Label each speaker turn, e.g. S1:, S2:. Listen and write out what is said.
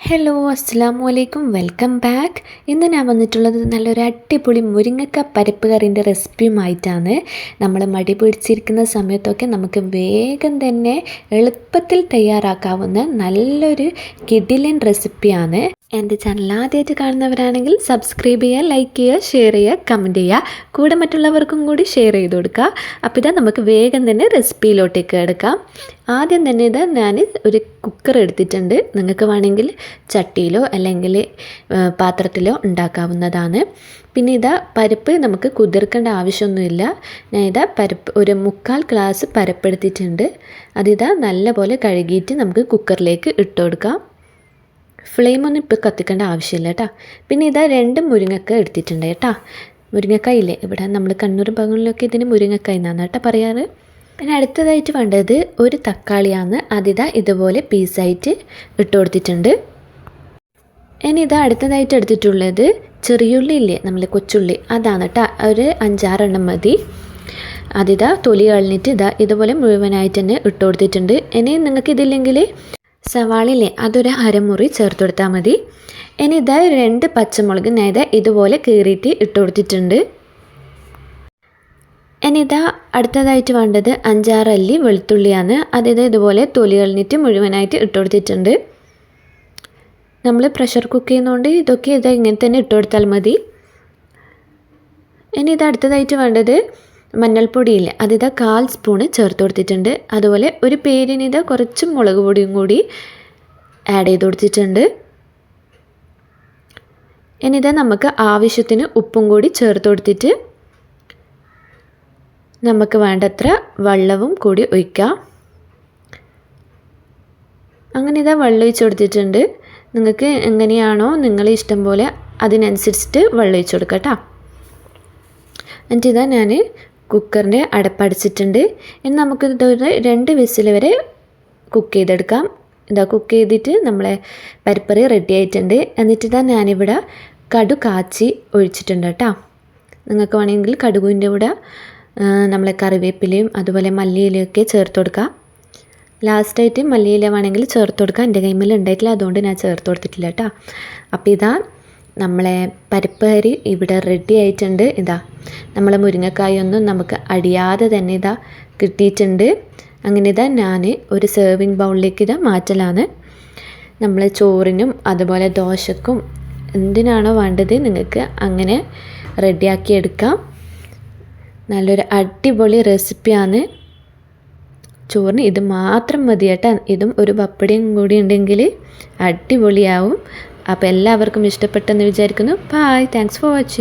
S1: Hello അസ്സാം വലൈക്കും welcome back ഇന്ന് ഞാൻ വന്നിട്ടുള്ളത് നല്ലൊരു അടിപൊളി മുരിങ്ങക്ക പരിപ്പ് കറിന്റെ റെസിപ്പിയുമായിട്ടാണ്. നമ്മൾ മടി പിടിച്ചിരിക്കുന്ന സമയത്തൊക്കെ നമുക്ക് വേഗം തന്നെ എളുപ്പത്തിൽ തയ്യാറാക്കാവുന്ന നല്ലൊരു കിഡിലൻ റെസിപ്പിയാണ്. എന്റെ ചാനൽ ആദ്യമായിട്ട് കാണുന്നവരാണെങ്കിൽ സബ്സ്ക്രൈബ് ചെയ്യുക ലൈക്ക് ചെയ്യുക ഷെയർ ചെയ്യുക കമന്റ് ചെയ്യുക. കൂടെ മറ്റുള്ളവർക്കും കൂടി ഷെയർ ചെയ്ത് കൊടുക്കുക. അപ്പോൾ ഇതാ നമുക്ക് വേഗം തന്നെ റെസിപ്പിയിലോട്ടേക്ക് എടുക്കാം ആദ്യം തന്നെ ഇത് ഞാൻ ഒരു കുക്കർ എടുത്തിട്ടുണ്ട്. നിങ്ങൾക്ക് വേണമെങ്കിൽ ചട്ടിയിലോ അല്ലെങ്കിൽ പാത്രത്തിലോ ഉണ്ടാക്കാവുന്നതാണ്. പിന്നെ ഇതാ പരിപ്പ് നമുക്ക് കുതിർക്കേണ്ട ആവശ്യമൊന്നുമില്ല. ഞാൻ ഇതാ പരിപ്പ് ഒരു മുക്കാൽ ഗ്ലാസ് പരപ്പെടുത്തിയിട്ടുണ്ട്. അതിതാ നല്ലപോലെ കഴുകിയിട്ട് നമുക്ക് കുക്കറിലേക്ക് ഇട്ട് കൊടുക്കാം. ഫ്ലെയിമൊന്നും ഇപ്പോൾ കത്തിക്കേണ്ട ആവശ്യമില്ല കേട്ടോ. പിന്നെ ഇതാ രണ്ട് മുരിങ്ങക്ക എടുത്തിട്ടുണ്ട് കേട്ടോ. മുരിങ്ങക്കായ ഇല്ലേ ഇവിടെ നമ്മൾ കണ്ണൂർ ഭാഗങ്ങളിലൊക്കെ ഇതിന് മുരിങ്ങക്കായ എന്നാണ് കേട്ടോ പറയാറ്. പിന്നെ അടുത്തതായിട്ട് വേണ്ടത് ഒരു തക്കാളിയാണ്. അതിതാ ഇതുപോലെ പീസായിട്ട് ഇട്ട് കൊടുത്തിട്ടുണ്ട്. ഇനി ഇതാ അടുത്തതായിട്ട് എടുത്തിട്ടുള്ളത് ചെറിയുള്ളി ഇല്ലേ? നമ്മൾ കൊച്ചുള്ളി. അതാണ് കേട്ടോ. ഒരു അഞ്ചാറെണ്ണം മതി. അതിതാ തൊലി കളഞ്ഞിട്ട് ഇതാ ഇതുപോലെ മുഴുവനായിട്ട് തന്നെ ഇട്ട് കൊടുത്തിട്ടുണ്ട്. ഇനി നിങ്ങൾക്ക് ഇതില്ലെങ്കിൽ സവാളില്ലേ അതൊരു അരമുറി ചേർത്ത് കൊടുത്താൽ മതി. ഇനി ഇതാ രണ്ട് പച്ചമുളക് ഞാൻ ഇതുപോലെ കീറിയിട്ട് ഇട്ട് കൊടുത്തിട്ടുണ്ട്. ഇനി ഇതാ അടുത്തതായിട്ട് വേണ്ടത് അഞ്ചാറ് അല്ലി വെളുത്തുള്ളിയാണ് അതായത് ഇതുപോലെ തൊലി കളഞ്ഞിട്ട് മുഴുവനായിട്ട് ഇട്ട് കൊടുത്തിട്ടുണ്ട്. നമ്മൾ പ്രഷർ കുക്ക് ചെയ്യുന്നതുകൊണ്ട് ഇതൊക്കെ ഇതാ ഇങ്ങനെ തന്നെ ഇട്ട് കൊടുത്താൽ മതി. ഇനി ഇത് അടുത്തതായിട്ട് വേണ്ടത് മഞ്ഞൾപ്പൊടിയില്ല. അതിതാ കാൽ സ്പൂണ് ചേർത്ത് കൊടുത്തിട്ടുണ്ട്. അതുപോലെ ഒരു പേരിനിത കുറച്ച് മുളക് പൊടിയും കൂടി ആഡ് ചെയ്ത് കൊടുത്തിട്ടുണ്ട്. ഇനിതാ നമുക്ക് ആവശ്യത്തിന് ഉപ്പും കൂടി ചേർത്ത് കൊടുത്തിട്ട് നമുക്ക് വേണ്ടത്ര വെള്ളവും കൂടി ഒഴിക്കാം. അങ്ങനെ ഇതാ വെള്ളം ഒഴിച്ച് കൊടുത്തിട്ടുണ്ട്. നിങ്ങൾക്ക് എങ്ങനെയാണോ നിങ്ങളെ ഇഷ്ടം പോലെ അതിനനുസരിച്ചിട്ട് വെള്ളം ഒഴിച്ച് കൊടുക്കാം കേട്ടോ. എന്നിട്ട് ഇതാ ഞാൻ കുക്കറിന്റെ അടപ്പടച്ചിട്ടുണ്ട് ഇനി നമുക്ക് ഇതൊരു രണ്ട് വിസിൽ വരെ കുക്ക് ചെയ്തെടുക്കാം. ഇതാ കുക്ക് ചെയ്തിട്ട് നമ്മളെ പരിപ്പറി റെഡി ആയിട്ടുണ്ട്. എന്നിട്ട് ഇതാ ഞാനിവിടെ കടു കാച്ചി ഒഴിച്ചിട്ടുണ്ട് കേട്ടോ. നിങ്ങൾക്ക് വേണമെങ്കിൽ കടുകുവിന്റെ കൂടെ നമ്മളെ കറിവേപ്പിലയും അതുപോലെ മല്ലിയിലൊക്കെ ചേർത്ത് കൊടുക്കാം. ലാസ്റ്റായിട്ട് മല്ലിയില വേണമെങ്കിൽ ചേർത്ത് കൊടുക്കാം. എന്റെ കൈമിൽ ഉണ്ടായിട്ടില്ല. അതുകൊണ്ട് ഞാൻ ചേർത്ത് കൊടുത്തിട്ടില്ല കേട്ടോ. അപ്പോൾ ഇതാ നമ്മളെ പരിപ്പ് കറി ഇവിടെ റെഡി ആയിട്ടുണ്ട്. ഇതാ നമ്മളെ മുരിങ്ങക്കായൊന്നും നമുക്ക് അടിയാതെ തന്നെ ഇതാ കിട്ടിയിട്ടുണ്ട്. അങ്ങനെ ഇതാ ഞാൻ ഒരു സെർവിങ് ബൗളിലേക്ക് ഇതാ മാറ്റലാണ്. നമ്മൾ ചോറിനും അതുപോലെ ദോശക്കും എന്തിനാണോ വേണ്ടത് നിങ്ങൾക്ക് അങ്ങനെ റെഡിയാക്കി എടുക്കാം. നല്ലൊരു അടിപൊളി റെസിപ്പിയാണ് ചോറിന് ഇത് മാത്രം മതി കേട്ടോ ഇതും ഒരു പപ്പടിയും കൂടി ഉണ്ടെങ്കിൽ അടിപൊളിയാവും. അപ്പോൾ എല്ലാവർക്കും ഇഷ്ടപ്പെട്ടെന്ന് വിചാരിക്കുന്നു. Bye thanks for watching